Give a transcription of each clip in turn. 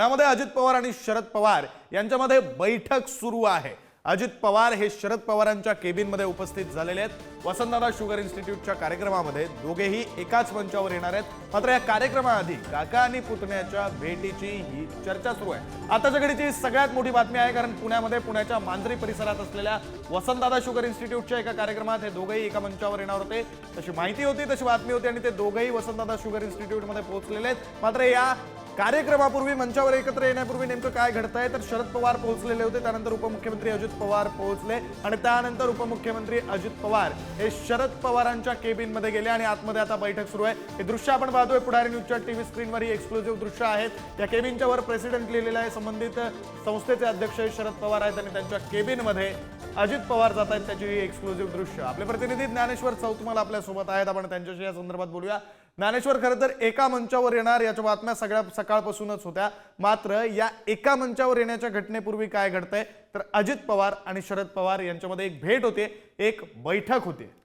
पुण्यामध्ये अजित पवार आणि शरद पवार यांच्यामध्ये बैठक सुरू आहे. अजित पवार हे शरद पवारांच्या केबिनमध्ये उपस्थित झालेले आहेत. वसंतदादा शुगर इन्स्टिट्यूटच्या कार्यक्रमामध्ये दोघेही एकाच मंचावर येणार आहेत. मात्र या कार्यक्रमाआधी काका आणि पुतण्याच्या भेटीची ही चर्चा सुरू आहे. आताच्या घडीची सगळ्यात मोठी बातमी आहे कारण पुण्यामध्ये पुण्याच्या मांजरी परिसरात असलेल्या वसंतदादा शुगर इन्स्टिट्यूटच्या एका कार्यक्रमात हे दोघेही एका मंचावर येणार होते. तशी माहिती होती तशी बातमी होती आणि ते दोघेही वसंतदादा शुगर इन्स्टिट्यूटमध्ये पोहोचलेले आहेत. मात्र या कार्यक्रमापूर्वी मंचावर एकत्र येण्यापूर्वी नेमकं काय घडतंय? तर शरद पवार पोहोचलेले होते त्यानंतर उपमुख्यमंत्री अजित पवार पोहोचले आणि त्यानंतर उपमुख्यमंत्री अजित पवार हे शरद पवारांच्या केबिनमध्ये गेले आणि आतमध्ये आता बैठक सुरू आहे. हे दृश्य आपण पाहतोय. पुढारी न्यूजच्या टीव्ही स्क्रीनवर ही एक्सक्लुझिव्ह दृश्य आहेत या केबिनच्या वर प्रेसिडेंट लिहिलेलं आहे. संबंधित संस्थेचे अध्यक्ष शरद पवार आहेत आणि त्यांच्या केबिनमध्ये अजित पवार जात आहेत त्याची एक्सक्लुझिव्ह दृश्य. आपले प्रतिनिधी ज्ञानेश्वर चौतमल आपल्यासोबत आहेत. आपण त्यांच्याशी या संदर्भात बोलूया. ज्ञानेश्वर खरं तर एका मंचावर येणार याच्या बातम्या सगळ्या सकाळपासूनच होत्या. मात्र या एका मंचावर येण्याच्या घटनेपूर्वी काय घडतंय? तर अजित पवार आणि शरद पवार यांच्यामध्ये एक भेट होते. एक बैठक होते.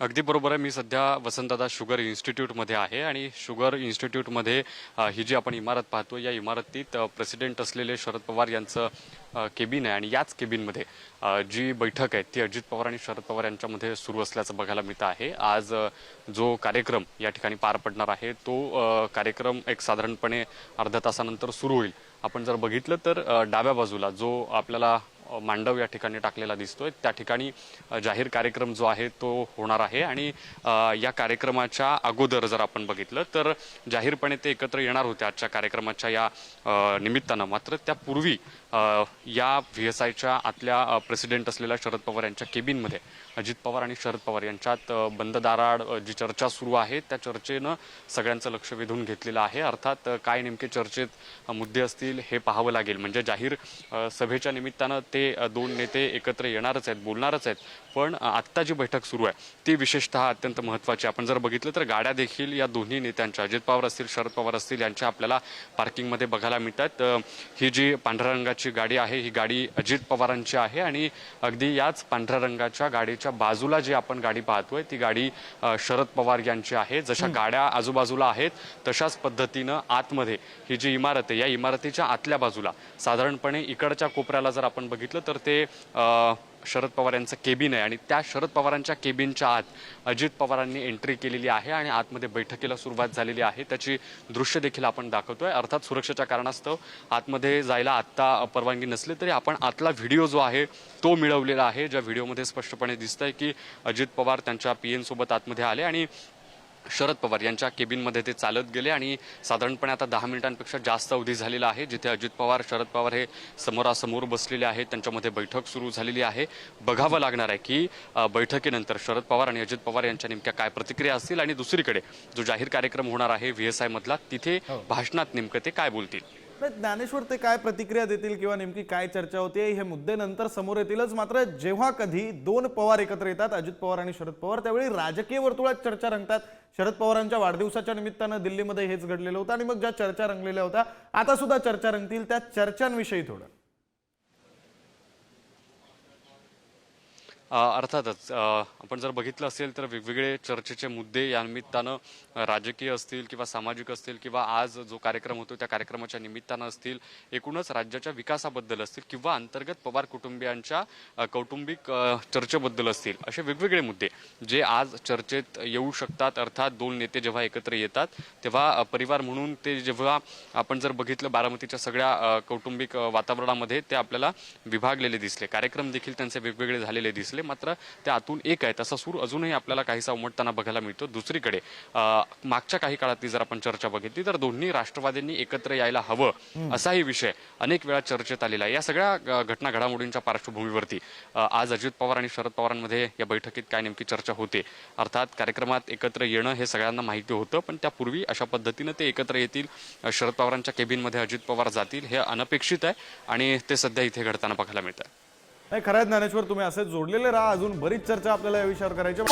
अगदी बरोबर आहे. मी सध्या वसंतदादा शुगर इन्स्टिट्यूटमध्ये आहे आणि शुगर इन्स्टिट्यूटमध्ये ही जी आपण इमारत पाहतो या इमारतीत प्रेसिडेंट असलेले शरद पवार यांचं केबिन आहे आणि याच केबिनमध्ये जी बैठक आहे ती अजित पवार आणि शरद पवार यांच्यामध्ये सुरू असल्याचं बघायला मिळतं आहे. आज जो कार्यक्रम या ठिकाणी पार पडणार आहे तो कार्यक्रम एक साधारणपणे अर्ध्या तासानंतर सुरू होईल. आपण जर बघितलं तर डाव्या बाजूला जो आपल्याला मांडव या ठिकाणी टाकलेला दिसतोय. त्या ठिकाणी जाहीर कार्यक्रम जो आहे तो होणार आहे आणि या कार्यक्रमाच्या अगोदर जर आपण बघितलं तर जाहीरपणे ते एकत्र येणार होते आजच्या कार्यक्रमाच्या या निमित्तानं. मात्र त्यापूर्वी या व्ही एस आयच्या आतल्या प्रेसिडेंट असलेल्या शरद पवार यांच्या केबिनमध्ये अजित पवार आणि शरद पवार यांच्यात बंद दाराड जी चर्चा सुरू आहे त्या चर्चेनं सगळ्यांचं लक्ष वेधून घेतलेलं आहे. अर्थात काय नेमके चर्चेत मुद्दे असतील हे पाहावं लागेल. म्हणजे जाहीर सभेच्या निमित्तानं ते अ, दोन नेते एकत्र येणारच आहेत बोलणारच आहेत. पण आत्ता जी बैठक सुरू आहे ती विशेषतः अत्यंत महत्वाची आहे. आपण जर बघितलं तर गाड्या देखील या दोन्ही नेत्यांच्या अजित पवार असतील शरद पवार असतील यांच्या आपल्याला पार्किंगमध्ये बघायला मिळतात. ही जी पांढऱ्या रंगाची गाडी आहे ही गाडी अजित पवारांची आहे आणि अगदी याच पांढऱ्या रंगाच्या गाडीच्या बाजूला जी आपण गाडी पाहतोय ती गाडी शरद पवार यांची आहे. जशा गाड्या आजूबाजूला आहेत तशाच पद्धतीनं आतमध्ये ही जी इमारत आहे या इमारतीच्या आतल्या बाजूला साधारणपणे इकडच्या कोपऱ्याला जर आपण बघितलं तर ते शरद पवार यांचं केबिन आहे. आणि त्या शरद पवारांच्या केबिनच्या आत अजित पवारांनी एंट्री केलेली आहे आणि आतमध्ये बैठकीला सुरुवात झालेली आहे. त्याची दृश्य देखील आपण दाखवतोय. अर्थात सुरक्षेच्या कारणास्तव आतमध्ये जायला आत्ता परवानगी नसली तरी आपण आतला व्हिडिओ जो आहे तो मिळवलेला आहे ज्या व्हिडिओमध्ये स्पष्टपणे दिसतंय की अजित पवार त्यांच्या पी सोबत आतमध्ये आले. आणि शरद पवार यांच्या केबिनमध्ये ते चालत गेले आणि साधारणपणे आता दहा मिनिटांपेक्षा जास्त अवधी झालेला आहे जिथे अजित पवार शरद पवार हे समोरासमोर बसलेले आहेत. त्यांच्यामध्ये बैठक सुरू झालेली आहे. बघावं लागणार आहे की बैठकीनंतर शरद पवार आणि अजित पवार यांच्या नेमक्या काय प्रतिक्रिया असतील आणि दुसरीकडे जो जाहीर कार्यक्रम होणार आहे व्ही एस आय मधला तिथे भाषणात नेमकं ते काय बोलतील? नाही, ज्ञानेश्वर ते काय प्रतिक्रिया देतील किंवा नेमकी काय चर्चा होते हे मुद्दे नंतर समोर येतीलच. मात्र जेव्हा कधी दोन पवार एकत्र येतात अजित पवार आणि शरद पवार त्यावेळी राजकीय वर्तुळात चर्चा रंगतात. शरद पवारांच्या वाढदिवसाच्या निमित्तानं दिल्लीमध्ये हेच घडलेलं होतं आणि मग ज्या चर्चा रंगलेल्या होत्या आता सुद्धा चर्चा रंगतील. त्या चर्चांविषयी थोडं. अर्थातच आपण जर बघितलं असेल तर वेगवेगळे चर्चेचे मुद्दे या निमित्तानं राजकीय असतील किंवा सामाजिक असतील किंवा आज जो कार्यक्रम होतो त्या कार्यक्रमाच्या निमित्तानं असतील एकूणच राज्याच्या विकासाबद्दल असतील किंवा अंतर्गत पवार कुटुंबियांच्या कौटुंबिक चर्चेबद्दल असतील असे वेगवेगळे मुद्दे जे आज चर्चेत येऊ शकतात. अर्थात दोन नेते जेव्हा एकत्र येतात तेव्हा परिवार म्हणून ते जेव्हा आपण जर बघितलं बारामतीच्या सगळ्या कौटुंबिक वातावरणामध्ये ते आपल्याला विभागलेले दिसले. कार्यक्रम देखील त्यांचे वेगवेगळे झालेले दिसले. मात्र ते आतून एक आहे. तसा सूर अजूनही आपल्याला काहीसा उमटताना बघायला मिळतो. दुसरीकडे मागच्या काही काळातली जर आपण चर्चा बघितली तर दोन्ही राष्ट्रवादींनी एकत्र यायला हवं असाही विषय अनेक वेळा चर्चेत आलेला आहे. या सगळ्या घटना घडामोडींच्या पार्श्वभूमीवरती आज अजित पवार आणि शरद पवारांमध्ये या बैठकीत काय नेमकी चर्चा होते? अर्थात कार्यक्रमात एकत्र येणं हे सगळ्यांना माहिती होतं पण त्यापूर्वी अशा पद्धतीनं ते एकत्र येतील शरद पवारांच्या केबिनमध्ये अजित पवार जातील हे अनपेक्षित आहे आणि ते सध्या इथे घडताना बघायला मिळत आहे नाही खरं ज्ञानेश्वर तुम्ही असेच जोडलेले राहा. अजून बरीच चर्चा आपल्याला या विषयावर करायची